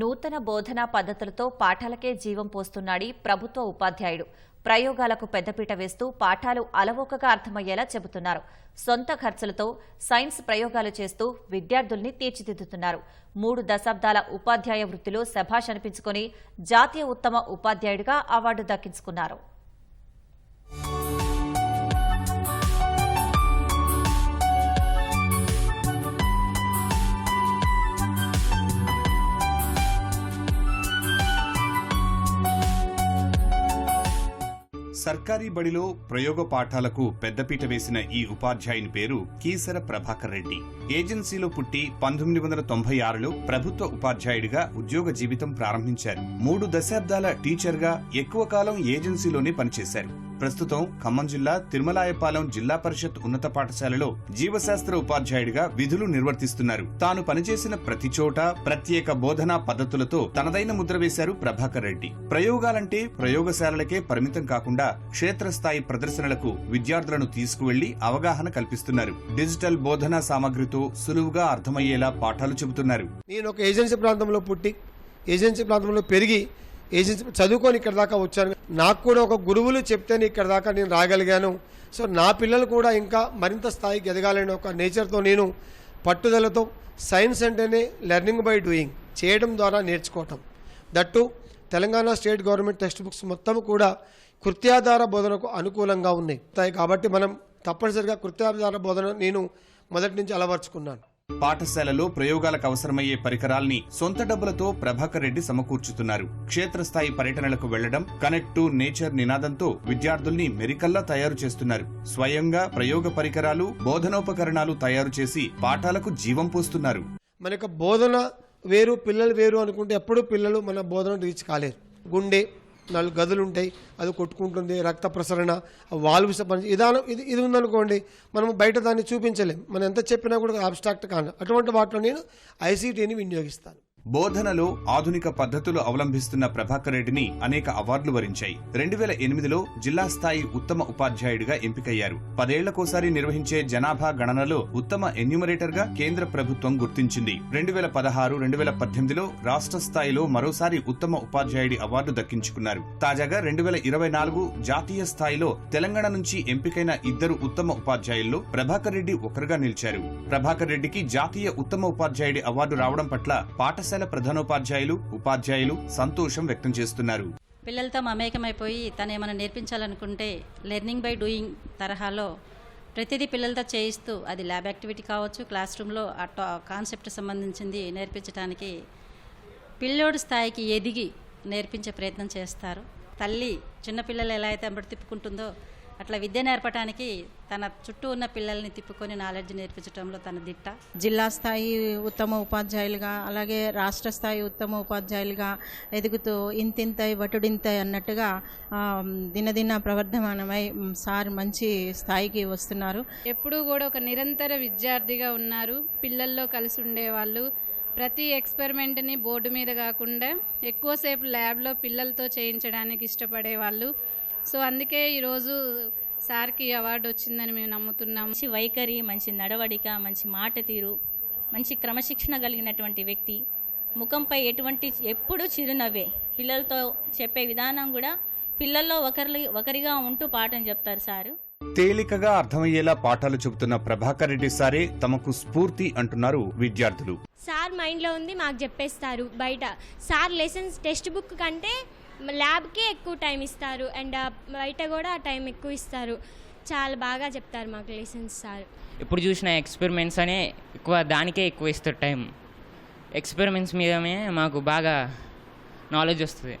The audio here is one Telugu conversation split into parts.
నూతన బోధనా పద్ధతులతో పాఠాలకే జీవం పోస్తున్నాడు ప్రభుత్వ ఉపాధ్యాయుడు. ప్రయోగాలకు పెద్దపీట వేస్తూ పాఠాలు అలవోకగా అర్థమయ్యేలా చెబుతున్నారు. సొంత ఖర్చులతో సైన్స్ ప్రయోగాలు చేస్తూ విద్యార్థుల్ని తీర్చిదిద్దుతున్నారు. మూడు దశాబ్దాల ఉపాధ్యాయ వృత్తిలో శభాష్ అనిపించుకుని జాతీయ ఉత్తమ ఉపాధ్యాయుడిగా అవార్డు దక్కించుకున్నారు. సర్కారీ బడిలో ప్రయోగ పాఠాలకు పెద్దపీట వేసిన ఈ ఉపాధ్యాయుని పేరు కీసర ప్రభాకర్ రెడ్డి. ఏజెన్సీలో పుట్టి పంతొమ్మిది వందల తొంభై ఆరులో ప్రభుత్వ ఉపాధ్యాయుడిగా ఉద్యోగ జీవితం ప్రారంభించారు. మూడు దశాబ్దాల టీచర్గా ఎక్కువ కాలం ఏజెన్సీలోనే పనిచేశారు. ప్రస్తుతం ఖమ్మం జిల్లా తిరుమలాయపాలెం జిల్లా పరిషత్ ఉన్నత పాఠశాలలో జీవశాస్త్ర ఉపాధ్యాయుడిగా విధులు నిర్వర్తిస్తున్నారు. తాను పనిచేసిన ప్రతి చోట ప్రత్యేక బోధనా పద్ధతులతో తనదైన ముద్ర వేశారు ప్రభాకర్ రెడ్డి. ప్రయోగాలంటే ప్రయోగశాలలకే పరిమితం కాకుండా క్షేత్రస్థాయి ప్రదర్శనలకు విద్యార్థులను తీసుకువెళ్ళి అవగాహన కల్పిస్తున్నారు. డిజిటల్ బోధనా సామగ్రితో సులువుగా అర్థమయ్యేలా పాఠాలు చెబుతున్నారు. నేను ఒక ఏజెన్సీ ప్రాంతంలో పుట్టి ఏజెన్సీ ప్రాంతంలో పెరిగి ఏజెన్సీ చదువుకొని ఇక్కడ దాకా వచ్చాను నాకు కూడా ఒక గురువులు చెప్తేనే ఇక్కడ దాకా నేను రాగలిగాను. సో నా పిల్లలు కూడా ఇంకా మరింత స్థాయికి ఎదగాలని ఒక నేచర్తో నేను పట్టుదలతో సైన్స్ అంటేనే లెర్నింగ్ బై డూయింగ్ చేయడం ద్వారా నేర్చుకోవటం. That Telangana state government text books మొత్తం కూడా కృత్యాధార బోధనకు అనుకూలంగా ఉన్నాయి. కాబట్టి మనం తప్పనిసరిగా కృత్యాధార బోధన నేను మొదటి నుంచి అలవర్చుకున్నాను. పాఠశాలలో ప్రయోగాలకు అవసరమయ్యే పరికరాల్ని సొంత డబ్బులతో ప్రభాకర్ రెడ్డి సమకూర్చుతున్నారు. క్షేత్రస్థాయి పర్యటనలకు వెళ్ళడం కనెక్ట్ టు నేచర్ నినాదంతో విద్యార్థుల్ని మెరికల్లా తయారు చేస్తున్నారు. స్వయంగా ప్రయోగ పరికరాలు బోధనోపకరణాలు తయారు చేసి పాఠాలకు జీవం పోస్తున్నారు. మనకు బోధన వేరు పిల్లలు వేరు అనుకుంటే ఎప్పుడూ పిల్లలు మన బోధన రీచ్ కాలేరు. గుండె నాలుగు గదులు ఉంటాయి అది కొట్టుకుంటుంది రక్త ప్రసరణ వాల్వ్స్ పని విధానం ఇది ఇది ఉందనుకోండి మనం బయట దాన్ని చూపించలేం. మనం ఎంత చెప్పినా కూడా అబ్స్ట్రాక్ట్ కాను. అటువంటి వాటిలో నేను ఐసీటీని వినియోగిస్తాను. బోధనలో ఆధునిక పద్ధతులు అవలంబిస్తున్న ప్రభాకర్ రెడ్డిని అనేక అవార్డులు వరించాయి. రెండు వేల ఎనిమిదిలో జిల్లా స్థాయి ఉత్తమ ఉపాధ్యాయుడిగా ఎంపికయ్యారు. పదేళ్ళకోసారి నిర్వహించే జనాభా గణనలో ఉత్తమ ఎన్యూమరేటర్గా కేంద్ర ప్రభుత్వం గుర్తించింది. రెండు వేల పదహారు రెండు వేల పద్దెనిమిదిలో రాష్ట్ర స్థాయిలో మరోసారి ఉత్తమ ఉపాధ్యాయుడి అవార్డు దక్కించుకున్నారు. తాజాగా రెండు వేల ఇరవై నాలుగు జాతీయ స్థాయిలో తెలంగాణ నుంచి ఎంపికైన ఇద్దరు ఉత్తమ ఉపాధ్యాయుల్లో ప్రభాకర్ రెడ్డి ఒకరుగా నిలిచారు. ప్రభాకర్ రెడ్డికి జాతీయ ఉత్తమ ఉపాధ్యాయుడి అవార్డు రావడం పట్ల పాఠశాల ప్రధానోపాధ్యాయులు ఉపాధ్యాయులు సంతోషం వ్యక్తం చేస్తున్నారు. పిల్లలతో మమేకమైపోయి తను ఏమైనా నేర్పించాలనుకుంటే లెర్నింగ్ బై డూయింగ్ తరహాలో ప్రతిదీ పిల్లలతో చేయిస్తూ అది ల్యాబ్ యాక్టివిటీ కావచ్చు క్లాస్ రూమ్లో ఆ కాన్సెప్ట్ సంబంధించింది నేర్పించడానికి పిల్లోడు స్థాయికి ఎదిగి నేర్పించే ప్రయత్నం చేస్తారు. తల్లి చిన్నపిల్లలు ఎలా అయితే అంబడి తిప్పుకుంటుందో అట్లా విద్య నేర్పడానికి తన చుట్టూ ఉన్న పిల్లల్ని తిప్పుకొని నాలెడ్జ్ నేర్పించడంలో తన దిట్ట. జిల్లా స్థాయి ఉత్తమ ఉపాధ్యాయులుగా అలాగే రాష్ట్ర స్థాయి ఉత్తమ ఉపాధ్యాయులుగా ఎదుగుతూ ఇంతింత వటుడింత అన్నట్టుగా దినదిన ప్రవర్ధమానమై సార్ మంచి స్థాయికి వస్తున్నారు. ఎప్పుడూ కూడా ఒక నిరంతర విద్యార్థిగా ఉన్నారు. పిల్లల్లో కలిసి ఉండేవాళ్ళు. ప్రతి ఎక్స్పెరిమెంట్ని బోర్డు మీద కాకుండా ఎక్కువసేపు ల్యాబ్లో పిల్లలతో చేయించడానికి ఇష్టపడేవాళ్ళు. సో అందుకే ఈరోజు సార్కి అవార్డు వచ్చిందని మేము నమ్ముతున్నాము మంచి వైఖరి మంచి నడవడిక మంచి మాట తీరు మంచి క్రమశిక్షణ కలిగినటువంటి వ్యక్తి. ముఖంపై ఎటువంటి ఎప్పుడూ చిరునవ్వే. పిల్లలతో చెప్పే విధానం కూడా పిల్లల్లో ఒకరి ఒకరిగా ఉంటూ పాఠం చెప్తారు సారు. తేలికగా అర్థమయ్యేలా పాఠాలు చెబుతున్న ప్రభాకర్ రెడ్డి సారే తమకు స్ఫూర్తి అంటున్నారు విద్యార్థులు. సార్ మైండ్లో ఉంది మాకు చెప్పేస్తారు బయట. సార్ లెసన్స్ టెక్స్ట్ బుక్ కంటే ల్యాబ్కే ఎక్కువ టైం ఇస్తారు. అండ్ బయట కూడా టైం ఎక్కువ ఇస్తారు. చాలా బాగా చెప్తారు మాకు లెసన్స్ సార్. ఎప్పుడు చూసిన ఎక్స్పెరిమెంట్స్ అనే ఎక్కువ దానికే ఎక్కువ ఇస్తారు టైం. ఎక్స్పెరిమెంట్స్ మీదనే మాకు బాగా నాలెడ్జ్ వస్తుంది.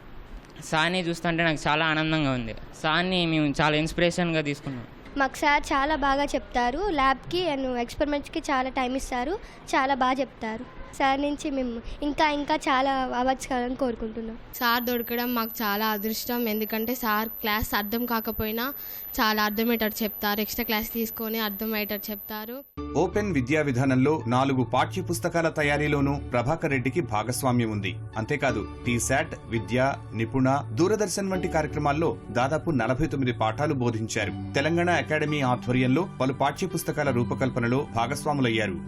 సార్ని చూస్తుంటే నాకు చాలా ఆనందంగా ఉంది. సార్ని మేము చాలా ఇన్స్పిరేషన్గా తీసుకున్నాం. మాకు సార్ చాలా బాగా చెప్తారు. ల్యాబ్కి అండ్ ఎక్స్పెరిమెంట్స్కి చాలా టైం ఇస్తారు. చాలా బాగా చెప్తారు. సార్ నుంచి మేము ఇంకా ఇంకా చాలా అవార్డ్స్ కావాలని కోరుకుంటున్నాం. సార్ దొరకడం మాకు చాలా అదృష్టం. ఎందుకంటే సార్ క్లాస్ అర్థం కాకపోయినా చాలా అర్థమయ్యేటట్టు చెప్తారు. ఎక్స్ట్రా క్లాస్ తీసుకొని అర్థమయ్యేటట్టు చెప్తారు. ఓపెన్ విద్యా విధానంలో నాలుగు పాఠ్య పుస్తకాల తయారీలోనూ ప్రభాకర్ రెడ్డికి భాగస్వామ్యం ఉంది. అంతేకాదు టీశాట్ విద్య నిపుణ దూరదర్శన్ వంటి కార్యక్రమాల్లో దాదాపు నలభై తొమ్మిది పాఠాలు బోధించారు. తెలంగాణ అకాడమీ ఆధ్వర్యంలో పలు పాఠ్య పుస్తకాల రూపకల్పనలో భాగస్వాములయ్యారు.